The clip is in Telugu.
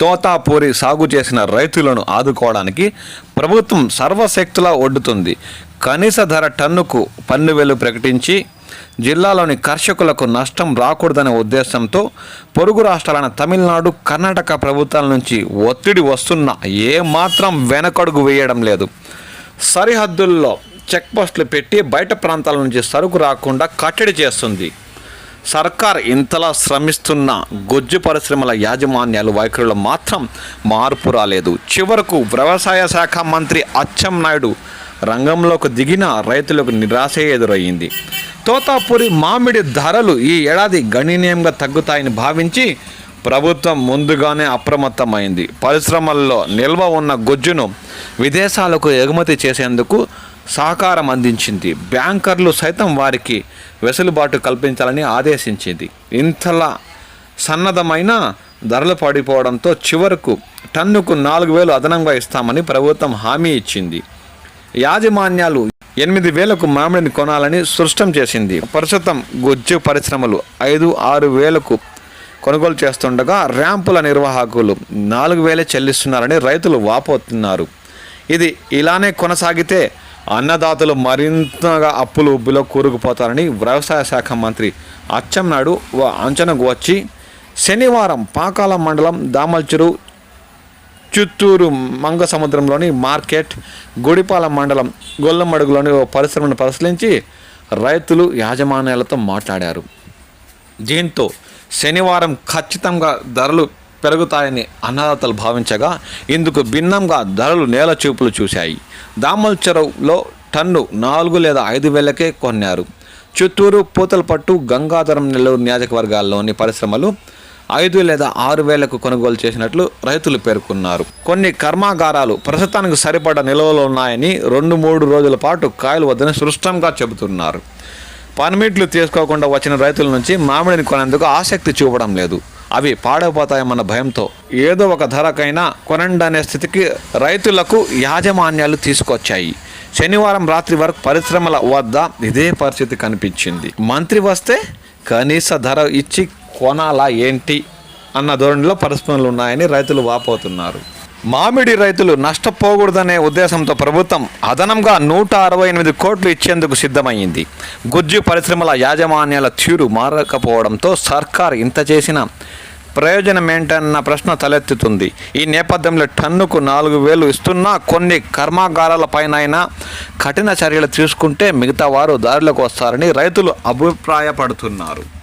తోతాపూరి సాగు చేసిన రైతులను ఆదుకోవడానికి ప్రభుత్వం సర్వశక్తులా ఒడ్డుతుంది. కనీస ధర టన్నుకు పన్ను వేలు ప్రకటించి జిల్లాలోని కర్షకులకు నష్టం రాకూడదనే ఉద్దేశంతో పొరుగు రాష్ట్రాలైన తమిళనాడు కర్ణాటక ప్రభుత్వాల నుంచి ఒత్తిడి వస్తున్నా ఏమాత్రం వెనకడుగు వేయడం లేదు. సరిహద్దుల్లో చెక్ పోస్టులు పెట్టి బయట ప్రాంతాల నుంచి సరుకు రాకుండా కట్టడి చేస్తుంది. సర్కార్ ఇంతలా శ్రమిస్తున్న గొజ్జు పరిశ్రమల యాజమాన్యాలు వైఖరిలో మాత్రం మార్పు రాలేదు. చివరకు వ్యవసాయ శాఖ మంత్రి అచ్చెం నాయుడు రంగంలోకి దిగిన రైతులకు నిరాశ ఎదురయ్యింది. తోతాపూరి మామిడి ధరలు ఈ ఏడాది గణనీయంగా తగ్గుతాయని భావించి ప్రభుత్వం ముందుగానే అప్రమత్తమైంది. పరిశ్రమల్లో నిల్వ ఉన్న గొజ్జును విదేశాలకు ఎగుమతి చేసేందుకు సహకారం అందించింది. బ్యాంకర్లు సైతం వారికి వెసులుబాటు కల్పించాలని ఆదేశించింది. ఇంతలా సన్నద్ధమైన ధరలు పడిపోవడంతో చివరకు టన్నుకు నాలుగు వేలు అదనంగా ఇస్తామని ప్రభుత్వం హామీ ఇచ్చింది. యాజమాన్యాలు ఎనిమిది వేలకు మామిడిని కొనాలని స్పష్టం చేసింది. ప్రస్తుతం గుజ్జు పరిశ్రమలు ఐదు ఆరు వేలకు కొనుగోలు చేస్తుండగా ర్యాంపుల నిర్వాహకులు నాలుగు వేలే చెల్లిస్తున్నారని రైతులు వాపోతున్నారు. ఇది ఇలానే కొనసాగితే అన్నదాతలు మరింతగా అప్పులు ఉబ్బులో కూరుకుపోతారని వ్యవసాయ శాఖ మంత్రి అచ్చెంనాయుడు అంచనకు వచ్చి శనివారం పాకాల మండలం దామల్చెరు చిత్తూరు మంగ సముద్రంలోని మార్కెట్ గుడిపాల మండలం గొల్లమడుగులోని ఓ పరిశ్రమను పరిశీలించి రైతులు యాజమాన్యాలతో మాట్లాడారు. దీంతో శనివారం ఖచ్చితంగా ధరలు పెరుగుతాయని అన్నదాతలు భావించగా ఇందుకు భిన్నంగా ధరలు నేల చూపులు చూశాయి. దామల్ చెరువులో టన్ను నాలుగు లేదా ఐదు వేలకే కొన్నారు. చిత్తూరు పూతలపట్టు గంగాధరం నెల్లూరు నియోజకవర్గాల్లోని పరిశ్రమలు ఐదు లేదా ఆరు వేలకు కొనుగోలు చేసినట్లు రైతులు పేర్కొన్నారు. కొన్ని కర్మాగారాలు ప్రస్తుతానికి సరిపడ నిల్వలు ఉన్నాయని రెండు మూడు రోజుల పాటు కాయలు వద్దని సృష్టంగా చెబుతున్నారు. పర్మిట్లు తీసుకోకుండా వచ్చిన రైతుల నుంచి మామిడిని కొనేందుకు ఆసక్తి చూపడం లేదు. అవి పాడైపోతాయన్న భయంతో ఏదో ఒక ధరకైనా కొనండి అనే స్థితికి రైతులకు యాజమాన్యాలు తీసుకొచ్చాయి. శనివారం రాత్రి వరకు పరిశ్రమల వద్ద ఇదే పరిస్థితి కనిపించింది. మంత్రి వస్తే కనీస ధర ఇచ్చి కొనాలా ఏంటి అన్న ధోరణిలో పరిశ్రమలు ఉన్నాయని రైతులు వాపోతున్నారు. మామిడి రైతులు నష్టపోకూడదనే ఉద్దేశంతో ప్రభుత్వం అదనంగా నూట అరవై ఎనిమిది కోట్లు ఇచ్చేందుకు సిద్ధమైంది. గుజ్జు పరిశ్రమల యాజమాన్యాల తీరు మారకపోవడంతో సర్కార్ ఇంత చేసిన ప్రయోజనం ఏంటన్న ప్రశ్న తలెత్తుతుంది. ఈ నేపథ్యంలో టన్నుకు నాలుగు వేలు ఇస్తున్నా కొన్ని కర్మాగారాలపైనైనా కఠిన చర్యలు తీసుకుంటే మిగతా వారు దారిలోకి వస్తారని రైతులు అభిప్రాయపడుతున్నారు.